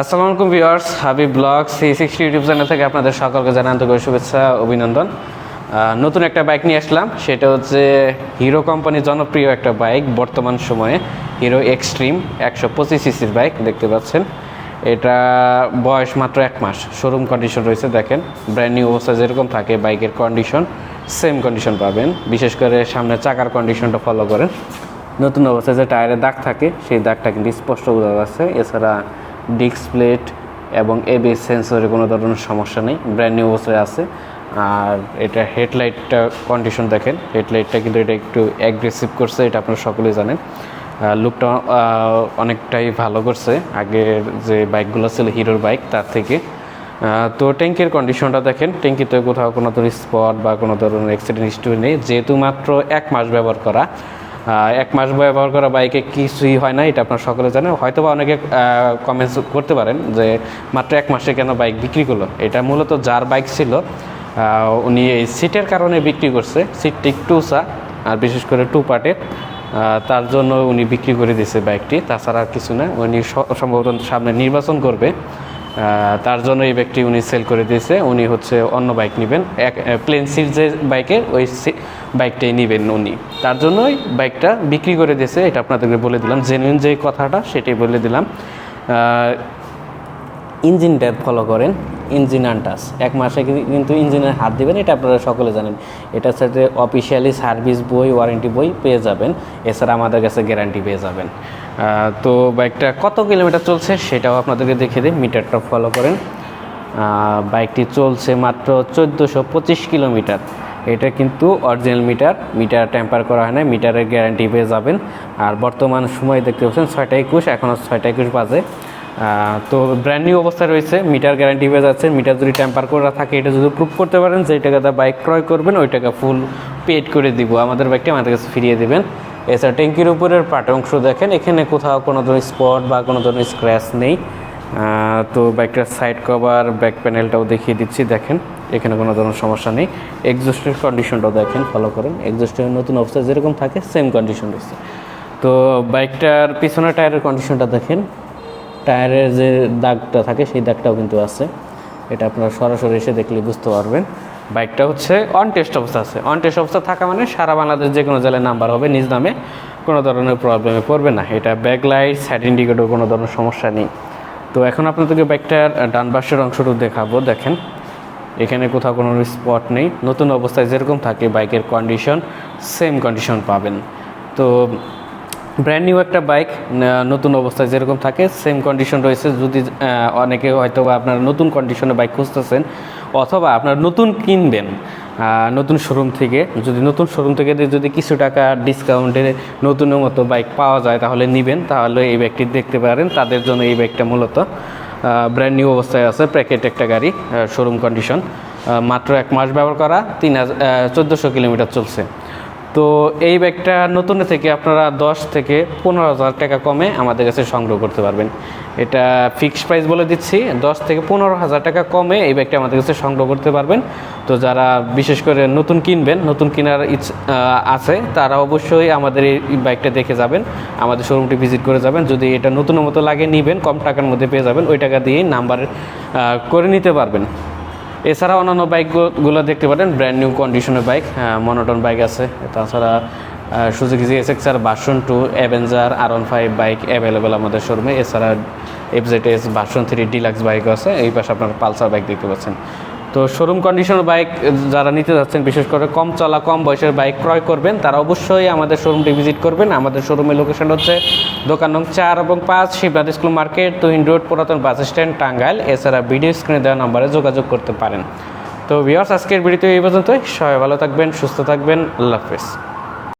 আসসালামু আলাইকুম viewers, Habib blog C sixty YouTube channel থেকে আপনাদের সকলকে জানান আন্তরিক শুভেচ্ছা, অভিনন্দন। নতুন একটা বাইক নিয়ে আসলাম, সেটা হচ্ছে হিরো কোম্পানির জনপ্রিয় একটা বাইক বর্তমান সময়ে হিরো এক্সট্রিম একশো পঁচিশ সিসির বাইক দেখতে পাচ্ছেন। এটা বয়স মাত্র এক মাস শোরুম কন্ডিশন রয়েছে, দেখেন ব্র্যান্ড নিউ অবস্থা যেরকম থাকে বাইকের কন্ডিশন সেম কন্ডিশন পাবেন, বিশেষ করে সামনের চাকার কন্ডিশনটা ফলো করেন। নতুন অবস্থায় যে টায়ারে দাগ থাকে, সেই দাগটা কিন্তু স্পষ্ট বোঝা যাচ্ছে, এছাড়া ডিস্ক প্লেট এবং এবিএস সেন্সরে কোনো ধরনের সমস্যা নেই ব্র্যান্ড নিউ অবস্থায় আছে। আর এটা হেডলাইটটা কন্ডিশন দেখেন, হেডলাইটটা কিন্তু এটা একটু অ্যাগ্রেসিভ করছে, এটা আপনারা সকলেই জানেন। লুকটা অনেকটাই ভালো করছে। আগের যে বাইকগুলো ছিল হিরোর বাইক তার থেকে। তো ট্যাঙ্কের কন্ডিশনটা দেখেন, ট্যাঙ্কিতে কোথাও কোনো ধরনের স্পট বা কোনো ধরনের অ্যাক্সিডেন্ট হিস্ট্রি নেই। যেহেতু মাত্র এক মাস ব্যবহার করা এক মাস ব্যবহার করা বাইকে কিছুই হয় না, এটা আপনার সকলে জানেন। হয়তো বা অনেকে কমেন্টস করতে পারেন যে, মাত্র এক মাসে কেন বাইক বিক্রি করল? এটা মূলত যার বাইক ছিল উনি এই সিটের কারণে বিক্রি করছে। সিটটি উঁচা, আর বিশেষ করে টু পার্টের তার জন্য উনি বিক্রি করে দিয়েছে বাইকটি। তাছাড়া কিছু না, উনি সম্ভবত সামনে নির্বাচন করবে। তার জন্য এই ব্যক্তি উনি সেল করে দিয়েছে। উনি হচ্ছে অন্য বাইক নেবেন। এক প্লেন সিট যে বাইকের, ওই বাইকটাই নেবেন উনি। তার জন্যই বাইকটা বিক্রি করে দিয়েছে এটা আপনাদেরকে বলে দিলাম। জেনুইন যে কথাটা সেটাই বলে দিলাম। আহ, ইঞ্জিনটা ফলো করেন ইঞ্জিন আনটাস। এক মাসে কিন্তু ইঞ্জিনের হাত দিবেন এটা আপনারা সকলে জানেন। এটার সাথে অফিসিয়ালি সার্ভিস বই ওয়ারেন্টি বই পেয়ে যাবেন। এছাড়া আমাদের কাছে গ্যারান্টি পেয়ে যাবেন। তো বাইকটা কত কিলোমিটার চলছে সেটাও আপনাদেরকে দেখে দিই। মিটারটা ফলো করেন। বাইকটি চলছে মাত্র চোদ্দোশো পঁচিশ কিলোমিটার। এটা কিন্তু অরিজিনাল মিটার মিটার ট্যাম্পার করা হয় না মিটারের গ্যারান্টি পেয়ে যাবেন। আর বর্তমান সময় দেখতে পাচ্ছেন ছয়টা একুশ এখনও ছয়টা একুশ বাজে। তো ব্র্যান্ড নিউ অবস্থায় রয়েছে মিটার গ্যারান্টি পেয়ে যাচ্ছে মিটার যদি ট্যাম্পার করা থাকে, এটা যদি প্রুভ করতে পারেন যে টাকাতে বাইক ক্রয় করবেন, ওই টাকা ফুল পেড করে দিব। আমাদের বাইকটি আমাদের কাছে ফিরিয়ে দেবেন। এছাড়া ট্যাঙ্কির উপরের পাট অংশ দেখেন, এখানে কোথাও কোনো ধরনের স্পট বা কোনো ধরনের স্ক্র্যাচ নেই। তো বাইকটার সাইড কভার ব্যাক প্যানেলটাও দেখিয়ে দিচ্ছি, দেখেন। এখানে কোনো ধরনের সমস্যা নেই। এক্সস্টের কন্ডিশনটাও দেখেন ফলো করেন। এক্সস্টের নতুন অবস্থায় যেরকম থাকে সেম কন্ডিশন রয়েছে। তো বাইকটার পিছনের টায়ারের কন্ডিশনটা দেখেন। টায়ারের যে দাগটা থাকে, সেই দাগটাও কিন্তু আছে। এটা আপনারা সরাসরি এসে দেখলে বুঝতে পারবেন। বাইকটা হচ্ছে অন টেস্ট অবস্থা আছে। অন টেস্ট অবস্থা থাকা মানে সারা বাংলাদেশ যে কোনো জেলায় নাম্বার হবে, নিজ নামে কোনো ধরনের প্রবলেমে পড়বে না। এটা ব্যাক লাইট সাইড ইন্ডিকেটর কোনো ধরনের সমস্যা নেই। তো এখন আপনাদেরকে বাইকটার ডান পাশের অংশটুকু দেখাবো, দেখেন। এখানে কোথাও কোনো স্পট নেই। নতুন অবস্থায় যেরকম থাকে বাইকের কন্ডিশন সেম কন্ডিশন পাবেন। তো ব্র্যান্ড নিউ একটা বাইক নতুন অবস্থায় যেরকম থাকে সেম কন্ডিশন রয়েছে। যদি অনেকে হয়তো আপনারা নতুন কন্ডিশনে বাইক খুঁজতেছেন, অথবা আপনারা নতুন কিনবেন নতুন শোরুম থেকে, যদি নতুন শোরুম থেকে যদি কিছু টাকা ডিসকাউন্টে নতুনের মতো বাইক পাওয়া যায়, তাহলে নেবেন। তাহলে এই ব্যাগটি দেখতে পারেন। তাদের জন্য এই বাইকটা মূলত। ব্র্যান্ড নিউ অবস্থায় আছে প্যাকেট একটা গাড়ি শোরুম কন্ডিশন মাত্র এক মাস ব্যবহার করা, তিন হাজার চোদ্দোশো কিলোমিটার চলছে। তো এই ব্যাগটা নতুন থেকে আপনারা দশ থেকে পনেরো হাজার টাকা কমে আমাদের কাছে সংগ্রহ করতে পারবেন। এটা ফিক্সড প্রাইস বলে দিচ্ছি, দশ থেকে পনেরো হাজার টাকা কমে এই ব্যাগটা আমাদের কাছে সংগ্রহ করতে পারবেন। তো যারা বিশেষ করে নতুন কিনবেন, নতুন কেনার আছে, তারা অবশ্যই আমাদের এই বাইকটা দেখে যাবেন, আমাদের শোরুমটি ভিজিট করে যাবেন। যদি এটা নতুন মতো লাগে, নেবেন, কম টাকার মধ্যে পেয়ে যাবেন, ওই টাকা দিয়েই নাম্বার করে নিতে পারবেন। এছাড়া অন্যান্য বাইকগুলো দেখতে পারেন ব্র্যান্ড নিউ কন্ডিশনের বাইক মনোটন বাইক আছে। তাছাড়া Suzuki G S X R version two Avenger আর ওয়ান ফাইভ বাইক অ্যাভেলেবেল আমাদের শোরুমে এছাড়া FZ S version three deluxe bike আছে। এই পাশে আপনার পালসার বাইক দেখতে পাচ্ছেন। তো শোরুম কন্ডিশনের বাইক যারা নিতে যাচ্ছেন, বিশেষ করে কম চলা, কম বয়সের বাইক ক্রয় করবেন, তারা অবশ্যই আমাদের শোরুমটি ভিজিট করবেন। আমাদের শোরুমের লোকেশন হচ্ছে দোকান নং চার এবং পাঁচ Shibnath school market Tuhin road পুরাতন বাস স্ট্যান্ড টাঙ্গাইল। এছাড়া ভিডিও স্ক্রিনে দেওয়া নম্বরে যোগাযোগ করতে পারেন। তো ভিওর্স আজকের ভিডিওতে এই পর্যন্তই। সবাই ভালো থাকবেন, সুস্থ থাকবেন। আল্লাহ হাফেজ।